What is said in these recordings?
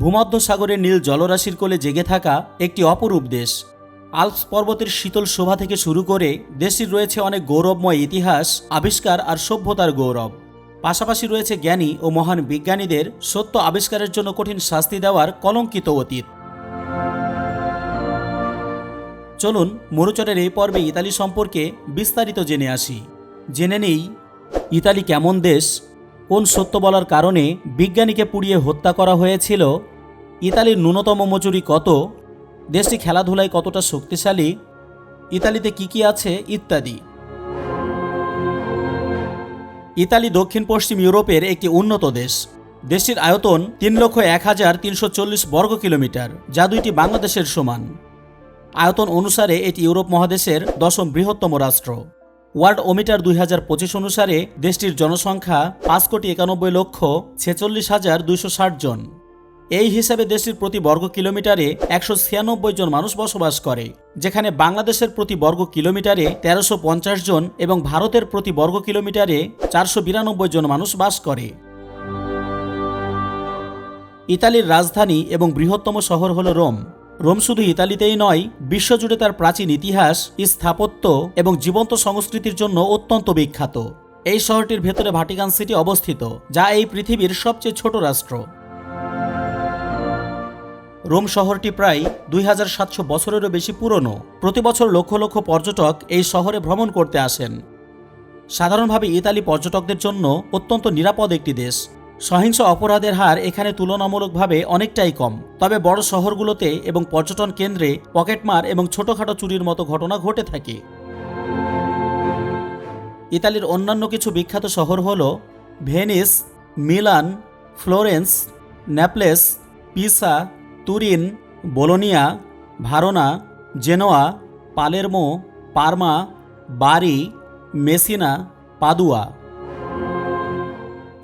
ভূমধ্য সাগরের নীল জলরাশির কোলে জেগে থাকা একটি অপরূপ দেশ। আলপস পর্বতের শীতল শোভা থেকে শুরু করে দেশটির রয়েছে অনেক গৌরবময় ইতিহাস, আবিষ্কার আর সভ্যতার গৌরব। পাশাপাশি রয়েছে জ্ঞানী ও মহান বিজ্ঞানীদের সত্য আবিষ্কারের জন্য কঠিন শাস্তি দেওয়ার কলঙ্কিত অতীত। চলুন মরুচরের এই পর্বে ইতালি সম্পর্কে বিস্তারিত জেনে আসি। জেনে নেই, ইতালি কেমন দেশ কোন সত্য বলার কারণে বিজ্ঞানীকে পুড়িয়ে হত্যা করা হয়েছিল? ইতালির ন্যূনতম মজুরি কত? দেশটি খেলাধুলায় কতটা শক্তিশালী? ইতালিতে কি কি আছে? ইত্যাদি। ইতালি দক্ষিণ পশ্চিম ইউরোপের একটি উন্নত দেশ। দেশটির আয়তন তিন লক্ষ এক হাজার তিনশো চল্লিশ বর্গ কিলোমিটার, যা দুইটি বাংলাদেশের সমান। আয়তন অনুসারে এটি ইউরোপ মহাদেশের দশম বৃহত্তম রাষ্ট্র। ওয়ার্ল্ড ওমিটার দুই হাজার পঁচিশ অনুসারে দেশটির জনসংখ্যা পাঁচ কোটি একানব্বই লক্ষ ছেচল্লিশ হাজার দুইশো ষাট জন। এই হিসাবে দেশটির প্রতি বর্গ কিলোমিটারে একশো ছিয়ানব্বই জন মানুষ বসবাস করে, যেখানে বাংলাদেশের প্রতি বর্গ কিলোমিটারে তেরোশো পঞ্চাশ জন এবং ভারতের প্রতি বর্গ কিলোমিটারে চারশো বিরানব্বই জন মানুষ বাস করে। ইতালির রাজধানী এবং বৃহত্তম শহর হল রোম। রোম শুধু ইতালিতেই নয়, বিশ্বজুড়ে তার প্রাচীন ইতিহাস, স্থাপত্য এবং জীবন্ত সংস্কৃতির জন্য অত্যন্ত বিখ্যাত। এই শহরটির ভেতরে ভাটিকান সিটি অবস্থিত, যা এই পৃথিবীর সবচেয়ে ছোট রাষ্ট্র। রোম শহরটি প্রায় দুই হাজার সাতশো বছরেরও বেশি পুরনো। প্রতি বছর লক্ষ লক্ষ পর্যটক এই শহরে ভ্রমণ করতে আসেন। সাধারণভাবে ইতালি পর্যটকদের জন্য অত্যন্ত নিরাপদ একটি দেশ। সহিংস অপরাধের হার এখানে তুলনামূলকভাবে অনেকটাই কম। তবে বড় শহরগুলোতে এবং পর্যটন কেন্দ্রে পকেটমার এবং ছোটখাটো চুরির মতো ঘটনা ঘটে থাকে। ইতালির অন্যান্য কিছু বিখ্যাত শহর হল Venice, Milan, Florence, Naples, Pisa, Turin, Bologna, Verona, Genoa, Palermo, Parma, Bari, Messina, Padua.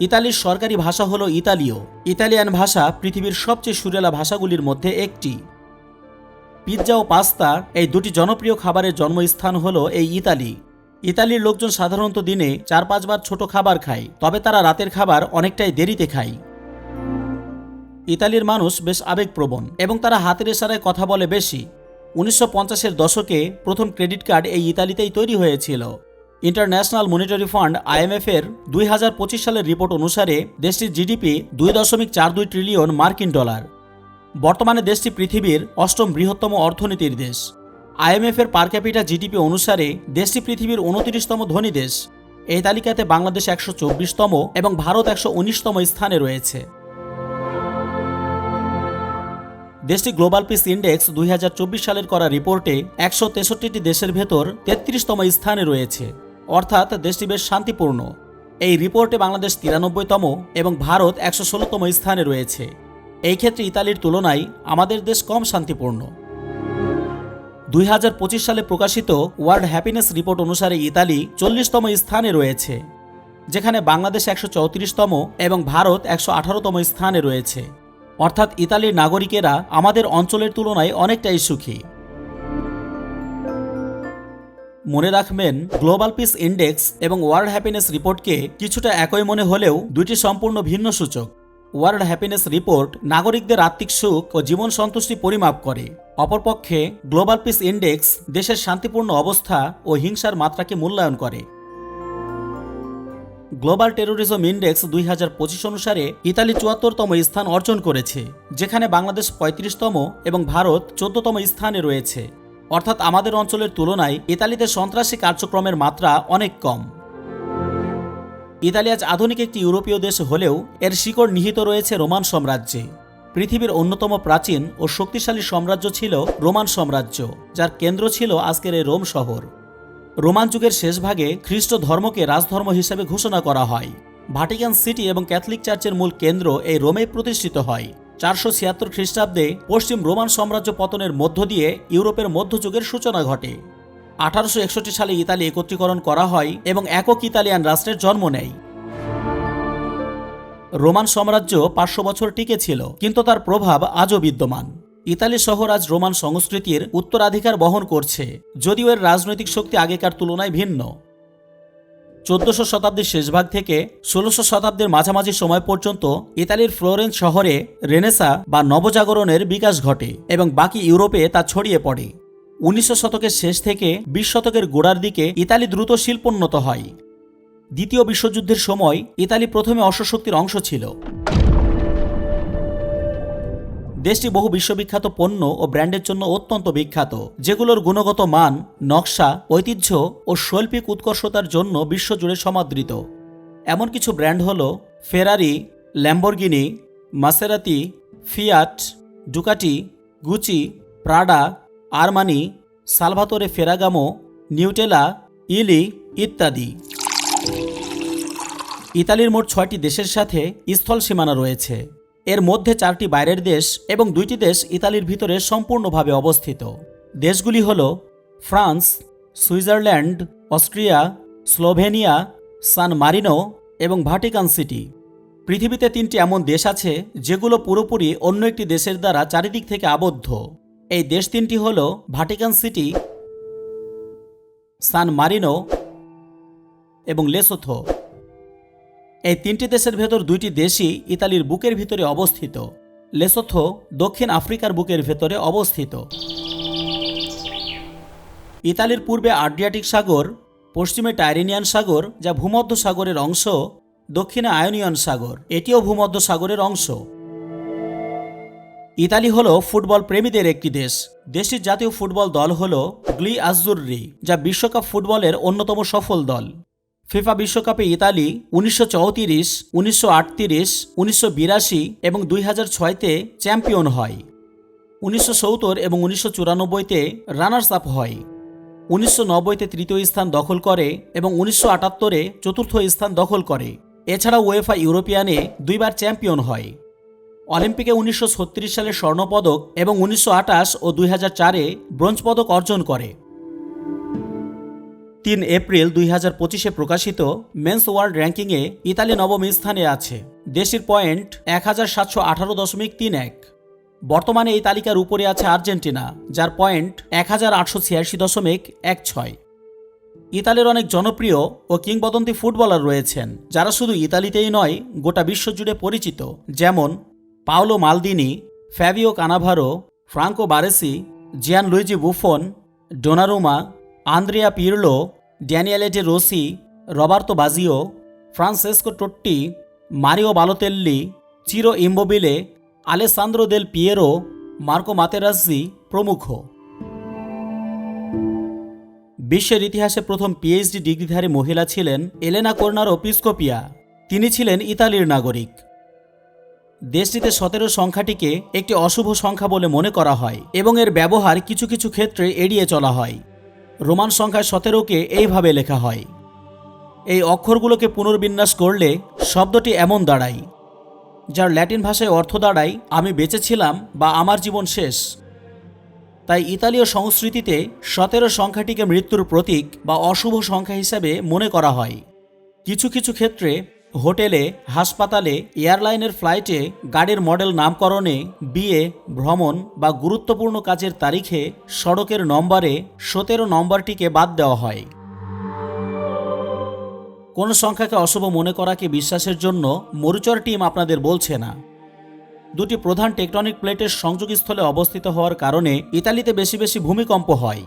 ইতালির সরকারি ভাষা হল ইতালীয়। ইতালিয়ান ভাষা পৃথিবীর সবচেয়ে সুরেলা ভাষাগুলির মধ্যে একটি। পিৎজা ও পাস্তা এই দুটি জনপ্রিয় খাবারের জন্মস্থান হল এই ইতালি। ইতালির লোকজন সাধারণত দিনে চার পাঁচবার ছোট খাবার খায়, তবে তারা রাতের খাবার অনেকটাই দেরিতে খায়। ইতালির মানুষ বেশ আবেগপ্রবণ এবং তারা হাতের ইশারায় কথা বলে বেশি। উনিশশো পঞ্চাশের দশকে প্রথম ক্রেডিট কার্ড এই ইতালিতেই তৈরি হয়েছিল। ইন্টারন্যাশনাল মনিটারি ফান্ড আইএমএফ এর দুই হাজার পঁচিশ সালের রিপোর্ট অনুসারে দেশটির জিডিপি দুই দশমিক চার দুই ট্রিলিয়ন মার্কিন ডলার। বর্তমানে দেশটি পৃথিবীর অষ্টম বৃহত্তম অর্থনীতির দেশ। আইএমএফ এর পার ক্যাপিটা জিডিপি অনুসারে দেশটি পৃথিবীর উনত্রিশতম ধনী দেশ। এই তালিকাতে বাংলাদেশ একশো চব্বিশতম এবং ভারত একশো উনিশতম স্থানে রয়েছে। দেশটি গ্লোবাল পিস ইন্ডেক্স দুই হাজার চব্বিশ সালের করা রিপোর্টে একশো তেষট্টিটি দেশের ভেতর তেত্রিশতম স্থানে রয়েছে। অর্থাৎ দেশটি বেশ শান্তিপূর্ণ। এই রিপোর্টে বাংলাদেশ তিরানব্বইতম এবং ভারত একশো ষোলোতম স্থানে রয়েছে। এই ক্ষেত্রে ইতালির তুলনায় আমাদের দেশ কম শান্তিপূর্ণ। দুই হাজার পঁচিশ সালে প্রকাশিত ওয়ার্ল্ড হ্যাপিনেস রিপোর্ট অনুসারে ইতালি চল্লিশতম স্থানে রয়েছে, যেখানে বাংলাদেশ একশো চৌত্রিশতম এবং ভারত একশো আঠারোতম স্থানে রয়েছে। অর্থাৎ ইতালির নাগরিকেরা আমাদের অঞ্চলের তুলনায় অনেকটাই সুখী। মনে রাখবেন গ্লোবাল পিস ইন্ডেক্স এবং ওয়ার্ল্ড হ্যাপিনেস রিপোর্টকে কিছুটা একই মনে হলেও দুইটি সম্পূর্ণ ভিন্ন সূচক। ওয়ার্ল্ড হ্যাপিনেস রিপোর্ট নাগরিকদের আত্মিক সুখ ও জীবন সন্তুষ্টি পরিমাপ করে। অপরপক্ষে গ্লোবাল পিস ইন্ডেক্স দেশের শান্তিপূর্ণ অবস্থা ও হিংসার মাত্রাকে মূল্যায়ন করে। গ্লোবাল টেরোরিজম ইন্ডেক্স দুই হাজার পঁচিশ অনুসারে ইতালি চুয়াত্তরতম স্থান অর্জন করেছে, যেখানে বাংলাদেশ পঁয়ত্রিশতম এবং ভারত চোদ্দতম স্থানে রয়েছে। অর্থাৎ আমাদের অঞ্চলের তুলনায় ইতালিতে সন্ত্রাসী কার্যক্রমের মাত্রা অনেক কম। ইতালি আজ আধুনিক একটি ইউরোপীয় দেশ হলেও এর শিকড় নিহিত রয়েছে রোমান সাম্রাজ্যে। পৃথিবীর অন্যতম প্রাচীন ও শক্তিশালী সাম্রাজ্য ছিল রোমান সাম্রাজ্য, যার কেন্দ্র ছিল আজকের এই রোম শহর। রোমান যুগের শেষ ভাগে খ্রিস্ট ধর্মকে রাজধর্ম হিসেবে ঘোষণা করা হয়। ভাটিকান সিটি এবং ক্যাথলিক চার্চের মূল কেন্দ্র এই রোমে প্রতিষ্ঠিত হয়। চারশো ছিয়াত্তর খ্রিস্টাব্দে পশ্চিম রোমান সাম্রাজ্য পতনের মধ্য দিয়ে ইউরোপের মধ্যযুগের সূচনা ঘটে। আঠারোশো একষট্টি সালে ইতালি একত্রীকরণ করা হয় এবং একক ইতালিয়ান রাষ্ট্রের জন্ম নেয়। রোমান সাম্রাজ্য পাঁচশো বছর টিকে ছিল, কিন্তু তার প্রভাব আজও বিদ্যমান। ইতালি শহর আজ রোমান সংস্কৃতির উত্তরাধিকার বহন করছে, যদিও এর রাজনৈতিক শক্তি আগেকার তুলনায় ভিন্ন। চোদ্দশো শতাব্দীর শেষভাগ থেকে ষোলোশো শতাব্দীর মাঝামাঝি সময় পর্যন্ত ইতালির ফ্লোরেন্স শহরে রেনেসা বা নবজাগরণের বিকাশ ঘটে এবং বাকি ইউরোপে তা ছড়িয়ে পড়ে। উনিশশো শতকের শেষ থেকে বিশ শতকের গোড়ার দিকে ইতালি দ্রুত শিল্পোন্নত হয়। দ্বিতীয় বিশ্বযুদ্ধের সময় ইতালি প্রথমে অশ্বশক্তির অংশ ছিল। দেশটি বহু বিশ্ববিখ্যাত পণ্য ও ব্র্যান্ডের জন্য অত্যন্ত বিখ্যাত, যেগুলোর গুণগত মান, নকশা, ঐতিহ্য ও শৈল্পিক উৎকর্ষতার জন্য বিশ্বজুড়ে সমাদৃত। এমন কিছু ব্র্যান্ড হল Ferrari, Lamborghini, Maserati, Fiat, Ducati, Gucci, Prada, Armani, Salvatore Ferragamo, Nutella, Illy ইত্যাদি। ইতালির মোট ছয়টি দেশের সাথে স্থল সীমানা রয়েছে। এর মধ্যে চারটি বাইরের দেশ এবং দুইটি দেশ ইতালির ভিতরে সম্পূর্ণভাবে অবস্থিত। দেশগুলি হল France, Switzerland, Austria, Slovenia, San Marino এবং ভাটিকান সিটি। পৃথিবীতে তিনটি এমন দেশ আছে যেগুলো পুরোপুরি অন্য একটি দেশের দ্বারা চারিদিক থেকে আবদ্ধ। এই দেশ তিনটি হল ভাটিকান সিটি, সান মারিনো এবং লেসোথো। এই তিনটি দেশের ভেতর দুইটি দেশই ইতালির বুকের ভিতরে অবস্থিত। লেসোথো দক্ষিণ আফ্রিকার বুকের ভেতরে অবস্থিত। ইতালির পূর্বে আড্রিয়াটিক সাগর, পশ্চিমে টাইরেনিয়ান সাগর, যা ভূমধ্য সাগরের অংশ, দক্ষিণে আয়োনিয়ান সাগর, এটিও ভূমধ্য সাগরের অংশ। ইতালি হল ফুটবল প্রেমীদের একটি দেশ। দেশটির জাতীয় ফুটবল দল হল গ্লি আজুর্রি যা বিশ্বকাপ ফুটবলের অন্যতম সফল দল। ফিফা বিশ্বকাপে ইতালি উনিশশো চৌত্রিশ, উনিশশো আটত্রিশ, উনিশশো বিরাশি এবং দুই হাজার ছয়তে চ্যাম্পিয়ন হয়। উনিশশো সত্তর এবং উনিশশো চুরানব্বইতে রানার্স আপ হয়। উনিশশো নব্বইতে তৃতীয় স্থান দখল করে এবং উনিশশো আটাত্তরে চতুর্থ স্থান দখল করে। এছাড়া ওয়েফা ইউরোপিয়ানে দুইবার চ্যাম্পিয়ন হয়। অলিম্পিকে উনিশশো ছত্রিশ সালে স্বর্ণপদক এবং উনিশশো আটাশ ও দুই চারে ব্রোঞ্জ পদক অর্জন করে। তিন এপ্রিল দুই হাজার পঁচিশে প্রকাশিত মেন্স ওয়ার্ল্ড র্যাঙ্কিংয়ে ইতালি নবম স্থানে আছে। দেশটির পয়েন্ট এক হাজার সাতশো আঠারো দশমিক তিন এক। বর্তমানে এই তালিকার উপরে আছে আর্জেন্টিনা, যার পয়েন্ট এক হাজার আটশো ছিয়াশি দশমিক এক ছয়। ইতালির অনেক জনপ্রিয় ও কিংবদন্তি ফুটবলার রয়েছেন, যারা শুধু ইতালিতেই নয়, গোটা বিশ্বজুড়ে পরিচিত, যেমন Paolo Maldini, Fabio Cannavaro, Franco Baresi Gian Luigi Buffon, Donnarumma Andrea Pirlo Daniele De Rossi, Roberto Baggio, Francesco Totti, Mario Balotelli, Ciro Immobile, Alessandro Del Piero, Marco Materazzi প্রমুখ। বিশ্বের ইতিহাসে প্রথম পিএইচডি ডিগ্রিধারী মহিলা ছিলেন এলেনা কর্নারো পিসকোপিয়া তিনি ছিলেন ইতালির নাগরিক। দেশটিতে সতেরো সংখ্যাটিকে একটি অশুভ সংখ্যা বলে মনে করা হয় এবং এর ব্যবহার কিছু কিছু ক্ষেত্রে এড়িয়ে চলা হয়। রোমান সংখ্যায় সতেরোকে এইভাবে লেখা হয়। এই অক্ষরগুলোকে পুনর্বিন্যাস করলে শব্দটি এমন দাঁড়ায়, যার ল্যাটিন ভাষায় অর্থ দাঁড়ায়, আমি বেঁচেছিলাম বা আমার জীবন শেষ। তাই ইতালীয় সংস্কৃতিতে সতেরো সংখ্যাটিকে মৃত্যুর প্রতীক বা অশুভ সংখ্যা হিসাবে মনে করা হয়। কিছু কিছু ক্ষেত্রে হোটেলে, হাসপাতালে, এয়ারলাইনের ফ্লাইটে গাড়ির মডেল নামকরণে বিয়ে, ভ্রমণ বা গুরুত্বপূর্ণ কাজের তারিখে সড়কের নম্বরে সতেরো নম্বরটিকে বাদ দেওয়া হয়। কোন সংখ্যাকে অশুভ মনে করাকে বিশ্বাসের জন্য মরুচর টিম আপনাদের বলছে না। দুটি প্রধান টেকটনিক প্লেটের সংযোগস্থলে অবস্থিত হওয়ার কারণে ইতালিতে বেশি বেশি ভূমিকম্প হয়।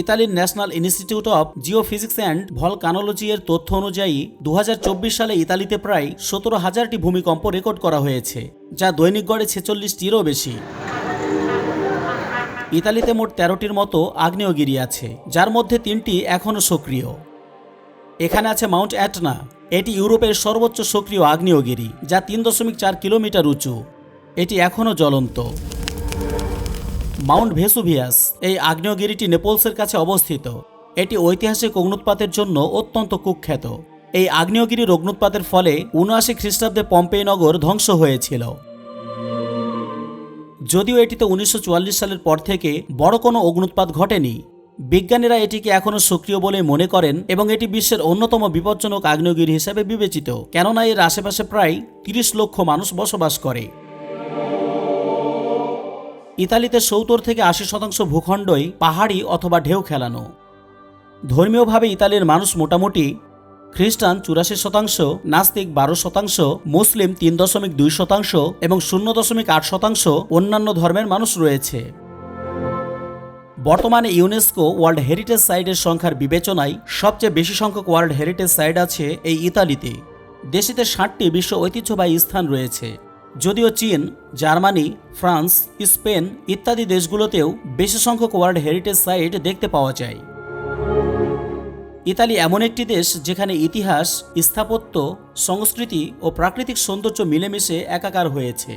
ইতালির National Institute of Geophysics and Volcanology এর তথ্য অনুযায়ী দু হাজার চব্বিশ সালে ইতালিতে প্রায় সতেরো হাজারটি ভূমিকম্প রেকর্ড করা হয়েছে, যা দৈনিক গড়ে ছেচল্লিশটিরও বেশি। ইতালিতে মোট তেরোটির মতো আগ্নেয়গিরি আছে, যার মধ্যে তিনটি এখনও সক্রিয়। এখানে আছে মাউন্ট অ্যাটনা, এটি ইউরোপের সর্বোচ্চ সক্রিয় আগ্নেয়গিরি, যা তিন দশমিক চার কিলোমিটার উঁচু। এটি এখনও জ্বলন্ত। মাউন্ট ভেসুভিয়াস এই আগ্নেয়গিরিটি নেপলসের কাছে অবস্থিত। এটি ঐতিহাসিক অগ্নুৎপাতের জন্য অত্যন্ত কুখ্যাত। এই আগ্নেয়গিরির অগ্নুৎপাতের ফলে উনআশি খ্রিস্টাব্দে পম্পেই নগর ধ্বংস হয়েছিল। যদিও এটিতে উনিশশো চুয়াল্লিশ সালের পর থেকে বড় কোনো অগ্নুৎপাত ঘটেনি। বিজ্ঞানীরা এটিকে এখনও সক্রিয় বলে মনে করেন এবং এটি বিশ্বের অন্যতম বিপজ্জনক আগ্নেয়গিরি হিসেবে বিবেচিত। কেননা এর আশেপাশে প্রায় তিরিশ লক্ষ মানুষ বসবাস করে। ইতালিতে সত্তর থেকে আশি শতাংশ ভূখণ্ডই পাহাড়ি অথবা ঢেউ খেলানো। ধর্মীয়ভাবে ইতালির মানুষ মোটামুটি খ্রিস্টান চুরাশি শতাংশ, নাস্তিক বারো শতাংশ, মুসলিম তিন দশমিক দুই শতাংশ এবং শূন্য দশমিক আট শতাংশ অন্যান্য ধর্মের মানুষ রয়েছে। বর্তমানে ইউনেস্কো ওয়ার্ল্ড হেরিটেজ সাইটের সংখ্যার বিবেচনায় সবচেয়ে বেশি সংখ্যক ওয়ার্ল্ড হেরিটেজ সাইট আছে এই ইতালিতে। দেশটিতে ষাটটি বিশ্ব ঐতিহ্যবাহী স্থান রয়েছে। যদিও চীন, জার্মানি, ফ্রান্স, স্পেন ইত্যাদি দেশগুলোতেও বেশি সংখ্যক ওয়ার্ল্ড হেরিটেজ সাইট দেখতে পাওয়া যায়। ইতালি এমন একটি দেশ যেখানে ইতিহাস, স্থাপত্য, সংস্কৃতি ও প্রাকৃতিক সৌন্দর্য মিলেমিশে একাকার হয়েছে।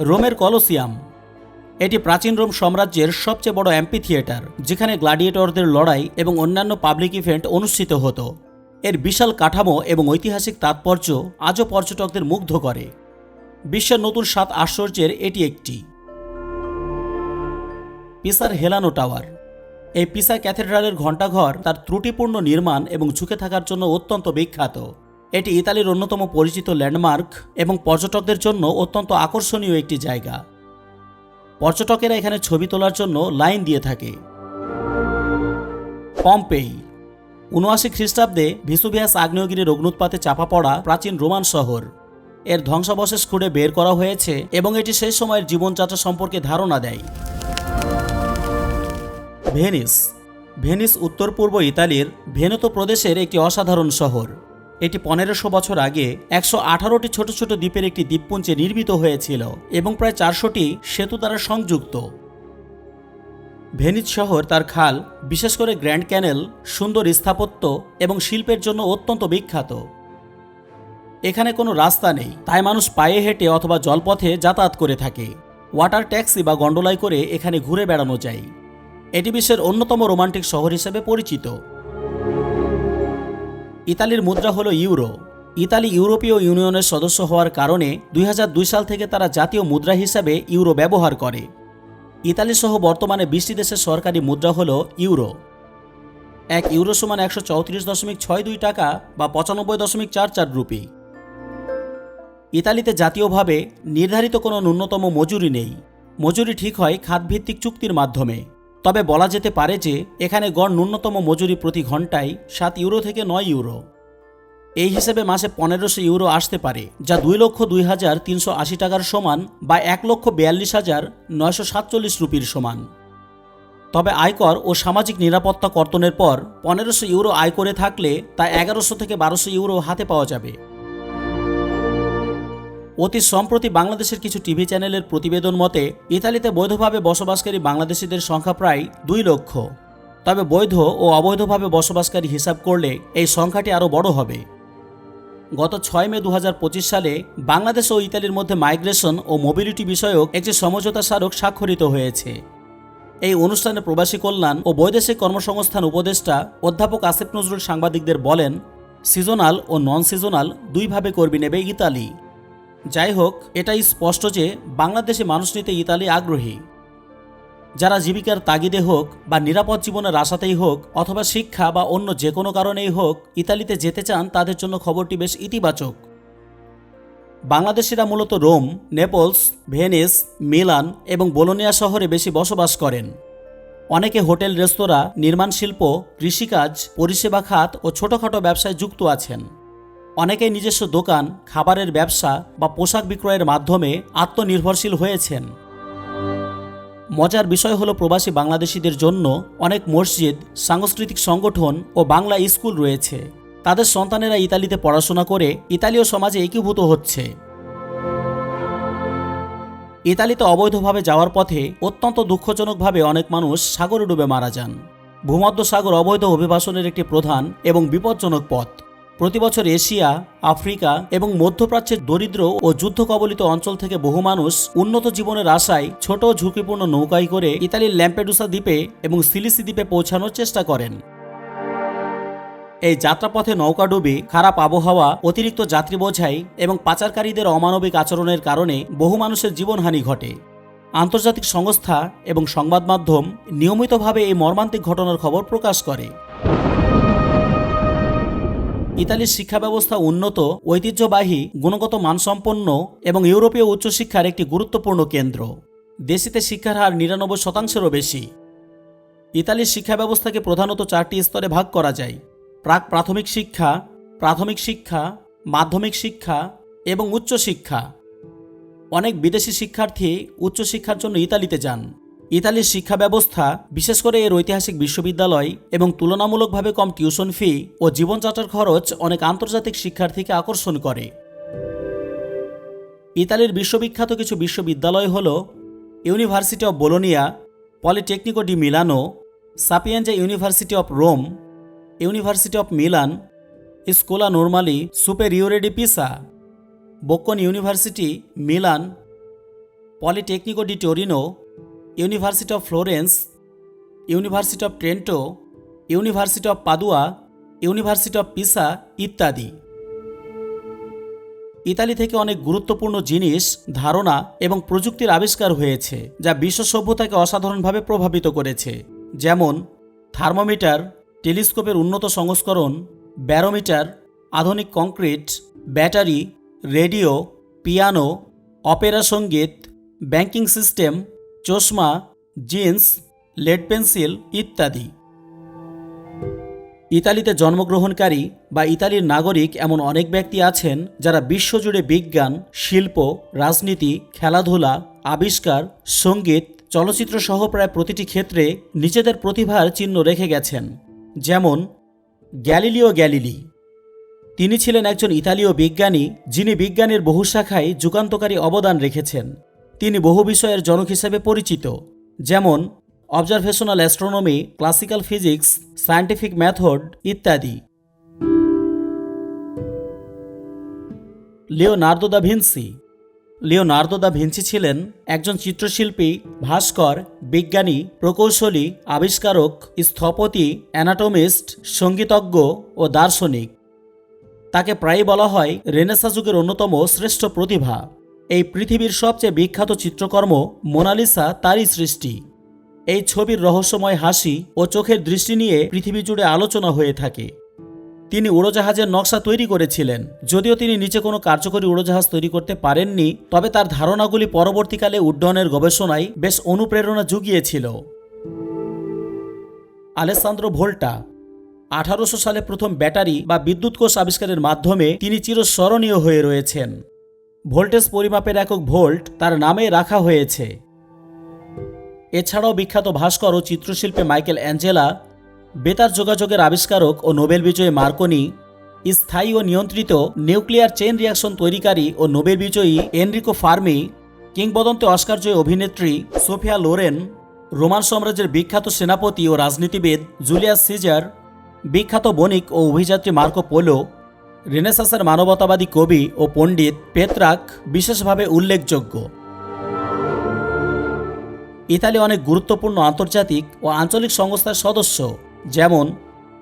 রোমের কলোসিয়াম। এটি প্রাচীন রোম সাম্রাজ্যের সবচেয়ে বড় অ্যাম্পি থিয়েটার যেখানে গ্লাডিয়েটরদের লড়াই এবং অন্যান্য পাবলিক ইভেন্ট অনুষ্ঠিত হতো। এর বিশাল কাঠামো এবং ঐতিহাসিক তাৎপর্য আজও পর্যটকদের মুগ্ধ করে। বিশ্বের নতুন সাত আশ্চর্যের এটি একটি। পিসার হেলানো টাওয়ার। এই পিসা ক্যাথেড্রালের ঘণ্টাঘর তার ত্রুটিপূর্ণ নির্মাণ এবং ঝুঁকে থাকার জন্য অত্যন্ত বিখ্যাত। এটি ইতালির অন্যতম পরিচিত ল্যান্ডমার্ক এবং পর্যটকদের জন্য অত্যন্ত আকর্ষণীয় একটি জায়গা। পর্যটকেরা এখানে ছবি তোলার জন্য লাইন দিয়ে থাকে। পম্পেই। উনআশি খ্রিস্টাব্দে ভিসুভিয়াস আগ্নেয়গিরির অগ্নুৎপাতে চাপা পড়া প্রাচীন রোমান শহর। এর ধ্বংসাবশেষ খুঁড়ে বের করা হয়েছে এবং এটি সেই সময়ের জীবনযাত্রা সম্পর্কে ধারণা দেয়। ভেনিস। ভেনিস উত্তর পূর্ব ইতালির ভেনেতো প্রদেশের একটি অসাধারণ শহর। এটি পনেরোশো বছর আগে একশো আঠারোটি ছোট ছোট দ্বীপের একটি দ্বীপপুঞ্জে নির্মিত হয়েছিল এবং প্রায় চারশোটি সেতু দ্বারা সংযুক্ত। ভেনিস শহর তার খাল, বিশেষ করে গ্র্যান্ড ক্যানেল, সুন্দর স্থাপত্য এবং শিল্পের জন্য অত্যন্ত বিখ্যাত। এখানে কোনো রাস্তা নেই, তাই মানুষ পায়ে হেঁটে অথবা জলপথে যাতায়াত করে থাকে। ওয়াটার ট্যাক্সি বা গন্ডোলায় করে এখানে ঘুরে বেড়ানো যায়। এটি বিশ্বের অন্যতম রোমান্টিক শহর হিসেবে পরিচিত। ইতালির মুদ্রা হল ইউরো। ইতালি ইউরোপীয় ইউনিয়নের সদস্য হওয়ার কারণে দুই হাজার দুই সাল থেকে তারা জাতীয় মুদ্রা হিসাবে ইউরো ব্যবহার করে। ইতালি সহ বর্তমানে বিশটি দেশের সরকারি মুদ্রা হল ইউরো। এক ইউরো সমান একশো চৌত্রিশ দশমিক ছয় দুই টাকা বা পঁচানব্বই দশমিক চার চার রুপি। ইতালিতে জাতীয়ভাবে নির্ধারিত কোনো ন্যূনতম মজুরি নেই। মজুরি ঠিক হয় খাতভিত্তিক চুক্তির মাধ্যমে। তবে বলা যেতে পারে যে, এখানে গড় ন্যূনতম মজুরি প্রতি ঘন্টায় সাত ইউরো থেকে নয় ইউরো। এই হিসেবে মাসে পনেরোশো ইউরো আসতে পারে, যা দুই লক্ষ দুই হাজার তিনশো আশি টাকার সমান বা এক লক্ষ বিয়াল্লিশ হাজার নয়শো সাতচল্লিশ রুপির সমান। তবে আয়কর ও সামাজিক নিরাপত্তা কর্তনের পর পনেরোশো ইউরো আয় করে থাকলে তা এগারোশো থেকে বারোশো ইউরো হাতে পাওয়া যাবে। অতি সম্প্রতি বাংলাদেশের কিছু টিভি চ্যানেলের প্রতিবেদন মতে, ইতালিতে বৈধভাবে বসবাসকারী বাংলাদেশিদের সংখ্যা প্রায় দুই লক্ষ। তবে বৈধ ও অবৈধভাবে বসবাসকারী হিসাব করলে এই সংখ্যাটি আরও বড় হবে। গত ছয় মে দু হাজার পঁচিশ সালে বাংলাদেশ ও ইতালির মধ্যে মাইগ্রেশন ও মোবিলিটি বিষয়ক একটি সমঝোতা স্মারক স্বাক্ষরিত হয়েছে। এই অনুষ্ঠানে প্রবাসী কল্যাণ ও বৈদেশিক কর্মসংস্থান উপদেষ্টা অধ্যাপক আসিফ নজরুল সাংবাদিকদের বলেন, সিজনাল ও নন সিজনাল দুইভাবে কর্মী নেবে ইতালি। যাই হোক, এটাই স্পষ্ট যে বাংলাদেশে মানুষ নিতে ইতালি আগ্রহী। যারা জীবিকার তাগিদে হোক বা নিরাপদ জীবনের আশাতেই হোক অথবা শিক্ষা বা অন্য যে কোনো কারণেই হোক ইতালিতে যেতে চান, তাদের জন্য খবরটি বেশ ইতিবাচক। বাংলাদেশিরা মূলত রোম, নেপলস, ভেনিস, মিলান এবং বোলোনিয়া শহরে বেশি বসবাস করেন। অনেকে হোটেল, রেস্তোরাঁ, নির্মাণ শিল্প, কৃষিকাজ, পরিষেবা খাত ও ছোটখাটো ব্যবসায় যুক্ত আছেন। অনেকেই নিজস্ব দোকান, খাবারের ব্যবসা বা পোশাক বিক্রয়ের মাধ্যমে আত্মনির্ভরশীল হয়েছেন। মজার বিষয় হলো প্রবাসী বাংলাদেশিদের জন্য অনেক মসজিদ, সাংস্কৃতিক সংগঠন ও বাংলা স্কুল রয়েছে। তাদের সন্তানেরা ইতালিতে পড়াশোনা করে ইতালীয় সমাজে একীভূত হচ্ছে। ইতালিতে অবৈধভাবে যাওয়ার পথে অত্যন্ত দুঃখজনকভাবে অনেক মানুষ সাগরে ডুবে মারা যান। ভূমধ্য সাগর অবৈধ অভিবাসনের একটি প্রধান এবং বিপজ্জনক পথ। প্রতিবছর এশিয়া, আফ্রিকা এবং মধ্যপ্রাচ্যের দরিদ্র ও যুদ্ধ কবলিত অঞ্চল থেকে বহু মানুষ উন্নত জীবনের আশায় ছোট ঝুঁকিপূর্ণ নৌকায় করে ইতালির ল্যাম্পেডুসা দ্বীপে এবং সিলিসি দ্বীপে পৌঁছানোর চেষ্টা করেন। এই যাত্রাপথে নৌকাডুবি খারাপ আবহাওয়া, অতিরিক্ত যাত্রী বোঝাই এবং পাচারকারীদের অমানবিক আচরণের কারণে বহু মানুষের জীবনহানি ঘটে। আন্তর্জাতিক সংস্থা এবং সংবাদ মাধ্যম নিয়মিতভাবে এই মর্মান্তিক ঘটনার খবর প্রকাশ করে। ইতালির শিক্ষা ব্যবস্থা উন্নত, ঐতিহ্যবাহী, গুণগত মানসম্পন্ন এবং ইউরোপীয় উচ্চশিক্ষার একটি গুরুত্বপূর্ণ কেন্দ্র। দেশিতে শিক্ষার হার নিরানব্বই শতাংশেরও বেশি। ইতালির শিক্ষা ব্যবস্থাকে প্রধানত চারটি স্তরে ভাগ করা যায়। প্রাক প্রাথমিক শিক্ষা প্রাথমিক শিক্ষা, মাধ্যমিক শিক্ষা এবং উচ্চশিক্ষা। অনেক বিদেশি শিক্ষার্থী উচ্চশিক্ষার জন্য ইতালিতে যান। ইতালির শিক্ষা ব্যবস্থা বিশেষ করে এর ঐতিহাসিক বিশ্ববিদ্যালয় এবং তুলনামূলকভাবে কম টিউশন ফি ও জীবনযাত্রার খরচ অনেক আন্তর্জাতিক শিক্ষার্থীকে আকর্ষণ করে। ইতালির বিশ্ববিখ্যাত কিছু বিশ্ববিদ্যালয় হল University of Bologna, Politecnico di Milano Sapienza University of Rome, University of Milan, Scuola Normale Superiore di Pisa, Bocconi University, Milan, Politecnico di Torino University of Florence University of Trento University of Padua University of Pisa ইত্যাদি। Italy থেকে অনেক গুরুত্বপূর্ণ জিনিস, ধারণা এবং প্রযুক্তির আবিষ্কার হয়েছে, যা বিশ্ব সভ্যতাকে অসাধারণভাবে প্রভাবিত করেছে। যেমন, থার্মোমিটার, টেলিস্কোপের উন্নত সংস্করণ, ব্যারোমিটার, আধুনিক concrete, battery, radio, piano, opera সংগীত, ব্যাংকিং সিস্টেম চশমা, জিন্স, লেড পেন্সিল ইত্যাদি। ইতালিতে জন্মগ্রহণকারী বা ইতালির নাগরিক এমন অনেক ব্যক্তি আছেন যারা বিশ্বজুড়ে বিজ্ঞান, শিল্প, রাজনীতি, খেলাধুলা, আবিষ্কার, সংগীত চলচ্চিত্র সহ প্রায় প্রতিটি ক্ষেত্রে নিজেদের প্রতিভার চিহ্ন রেখে গেছেন। যেমন গ্যালিলিও গ্যালিলি। তিনি ছিলেন একজন ইতালীয় বিজ্ঞানী যিনি বিজ্ঞানের বহু শাখায় যুগান্তকারী অবদান রেখেছেন। তিনি বহু বিষয়ের জনক হিসেবে পরিচিত, যেমন observational astronomy classical physics scientific method ইত্যাদি। Leonardo da Vinci. Leonardo da Vinci ছিলেন একজন চিত্রশিল্পী, ভাস্কর, বিজ্ঞানী, প্রকৌশলী, আবিষ্কারক, স্থপতি, অ্যানাটমিস্ট, সঙ্গীতজ্ঞ ও দার্শনিক। তাকে প্রায়ই বলা হয় রেনেসা যুগের অন্যতম শ্রেষ্ঠ প্রতিভা। এই পৃথিবীর সবচেয়ে বিখ্যাত চিত্রকর্ম মোনালিসা তারই সৃষ্টি। এই ছবির রহস্যময় হাসি ও চোখের দৃষ্টি নিয়ে পৃথিবী জুড়ে আলোচনা হয়ে থাকে। তিনি উড়োজাহাজের নকশা তৈরি করেছিলেন, যদিও তিনি নিচে কোনো কার্যকরী উড়োজাহাজ তৈরি করতে পারেননি, তবে তার ধারণাগুলি পরবর্তীকালে উড্ডয়নের গবেষণায় বেশ অনুপ্রেরণা জুগিয়েছিল। আলেসান্দ্রো ভোল্টা, আঠারোশো সালে প্রথম ব্যাটারি বা বিদ্যুৎ কোষ আবিষ্কারের মাধ্যমে তিনি চিরস্মরণীয় হয়ে রয়েছেন। ভোল্টেজ পরিমাপের একক ভোল্ট তার নামে রাখা হয়েছে। এছাড়াও বিখ্যাত ভাস্কর ও চিত্রশিল্পী মাইকেল অ্যাঞ্জেলা, বেতার যোগাযোগের আবিষ্কারক ও নোবেল বিজয়ী মার্কনি, স্থায়ী ও নিয়ন্ত্রিত নিউক্লিয়ার চেইন রিয়াকশন তৈরিকারী ও নোবেল বিজয়ী এনরিকো ফার্মি, কিংবদন্তি অস্কারজয়ী অভিনেত্রী সোফিয়া লোরেন, রোমান সাম্রাজ্যের বিখ্যাত সেনাপতি ও রাজনীতিবিদ জুলিয়াস সিজার, বিখ্যাত বণিক ও অভিযাত্রী মার্কো পোলো রেনেসাসের মানবতাবাদী কবি ও পণ্ডিত পেত্রাক বিশেষভাবে উল্লেখযোগ্য। ইতালি অনেক গুরুত্বপূর্ণ আন্তর্জাতিক ও আঞ্চলিক সংস্থার সদস্য, যেমন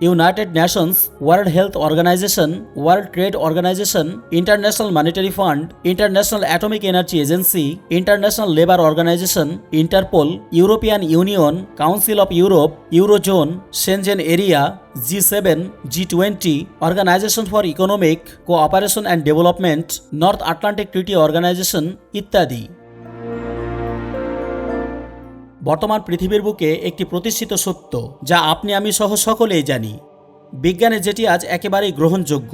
United Nations World Health Organization World Trade Organization International Monetary Fund International Atomic Energy Agency International Labour Organization Interpol European Union Council of Europe Eurozone Schengen Area G seven G twenty Organization for Economic Cooperation and Development North Atlantic Treaty Organization ইত্যাদি। বর্তমান পৃথিবীর বুকে একটি প্রতিষ্ঠিত সত্য, যা আপনি আমি সহ সকলেই জানি। বিজ্ঞানে যেটি আজ একেবারেই গ্রহণযোগ্য।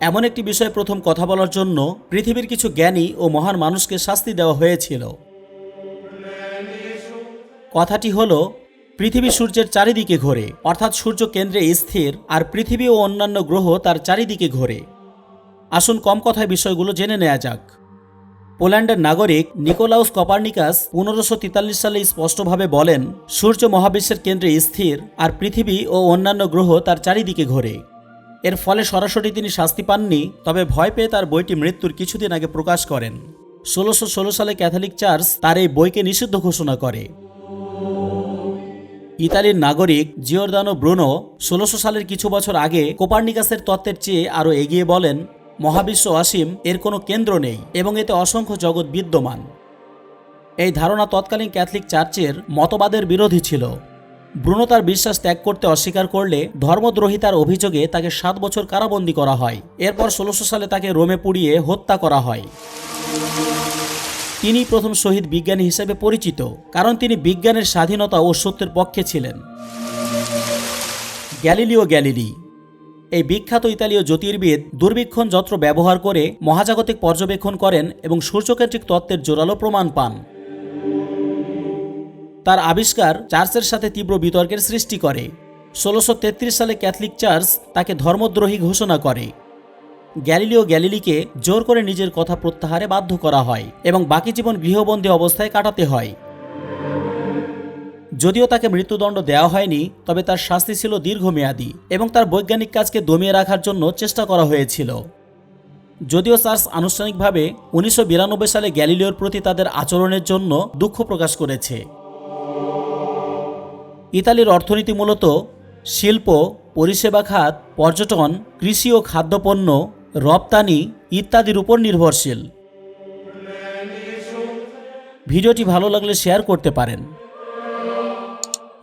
এমন একটি বিষয়ে প্রথম কথা বলার জন্য পৃথিবীর কিছু জ্ঞানী ও মহান মানুষকে শাস্তি দেওয়া হয়েছিল। কথাটি হল, পৃথিবী সূর্যের চারিদিকে ঘোরে, অর্থাৎ সূর্য কেন্দ্রে স্থির, আর পৃথিবী ও অন্যান্য গ্রহ তার চারিদিকে ঘোরে। আসুন কম কথায় বিষয়গুলো জেনে নেওয়া যাক। পোল্যান্ডের নাগরিক নিকোলাউস কপার্নিকাস পনেরোশো তেতাল্লিশ সালে স্পষ্টভাবে বলেন, সূর্য মহাবিশ্বের কেন্দ্রে স্থির আর পৃথিবী ও অন্যান্য গ্রহ তার চারিদিকে ঘোরে। এর ফলে সরাসরি তিনি শাস্তি পাননি, তবে ভয় পেয়ে তার বইটি মৃত্যুর কিছুদিন আগে প্রকাশ করেন। ষোলোশো ষোলো সালে ক্যাথলিক চার্চ তার এই বইকে নিষিদ্ধ ঘোষণা করে। ইতালির নাগরিক জিওরদানো ব্রুনো ষোলোশো সালের কিছু বছর আগে কোপার্নিকাসের তত্ত্বের চেয়ে আরও এগিয়ে বলেন মহাবিশ্ব অসীম, এর কোনো কেন্দ্র নেই এবং এতে অসংখ্য জগৎ বিদ্যমান। এই ধারণা তৎকালীন ক্যাথলিক চার্চের মতবাদের বিরোধী ছিল। ব্রুনো বিশ্বাস ত্যাগ করতে অস্বীকার করলে ধর্মদ্রোহিতার অভিযোগে তাকে সাত বছর কারাবন্দী করা হয়। এরপর ষোলোশো সালে তাকে রোমে পুড়িয়ে হত্যা করা হয়। তিনি প্রথম শহীদ বিজ্ঞানী হিসেবে পরিচিত, কারণ তিনি বিজ্ঞানের স্বাধীনতা ও সত্যের পক্ষে ছিলেন। গ্যালিলিও গ্যালিলি এই বিখ্যাত ইতালীয় জ্যোতির্বিদ দূরবীক্ষণ যন্ত্র ব্যবহার করে মহাজাগতিক পর্যবেক্ষণ করেন এবং সূর্যকেন্দ্রিক তত্ত্বের জোরালো প্রমাণ পান। তার আবিষ্কার চার্চের সাথে তীব্র বিতর্কের সৃষ্টি করে। ষোলোশো সালে ক্যাথলিক চার্চ তাকে ধর্মদ্রোহী ঘোষণা করে। গ্যালিলিও গ্যালিলিকে জোর করে নিজের কথা প্রত্যাহারে বাধ্য করা হয় এবং বাকি জীবন গৃহবন্দী অবস্থায় কাটাতে হয়। যদিও তাকে মৃত্যুদণ্ড দেওয়া হয়নি, তবে তার শাস্তি ছিল দীর্ঘমেয়াদী এবং তার বৈজ্ঞানিক কাজকে দমিয়ে রাখার জন্য চেষ্টা করা হয়েছিল। যদিও চার্চ আনুষ্ঠানিকভাবে উনিশশো বিরানব্বই সালে গ্যালিলিওর প্রতি তাদের আচরণের জন্য দুঃখ প্রকাশ করেছে। ইতালির অর্থনীতি মূলত শিল্প, পরিষেবা খাত, পর্যটন, কৃষি ও খাদ্যপণ্য, রপ্তানি ইত্যাদির উপর নির্ভরশীল। ভিডিওটি ভালো লাগলে শেয়ার করতে পারেন।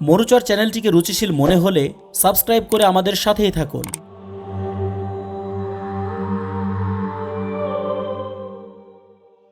মরুচর চ্যানেলটিকে রুচিশীল মনে হলে সাবস্ক্রাইব করে আমাদের সাথেই থাকুন।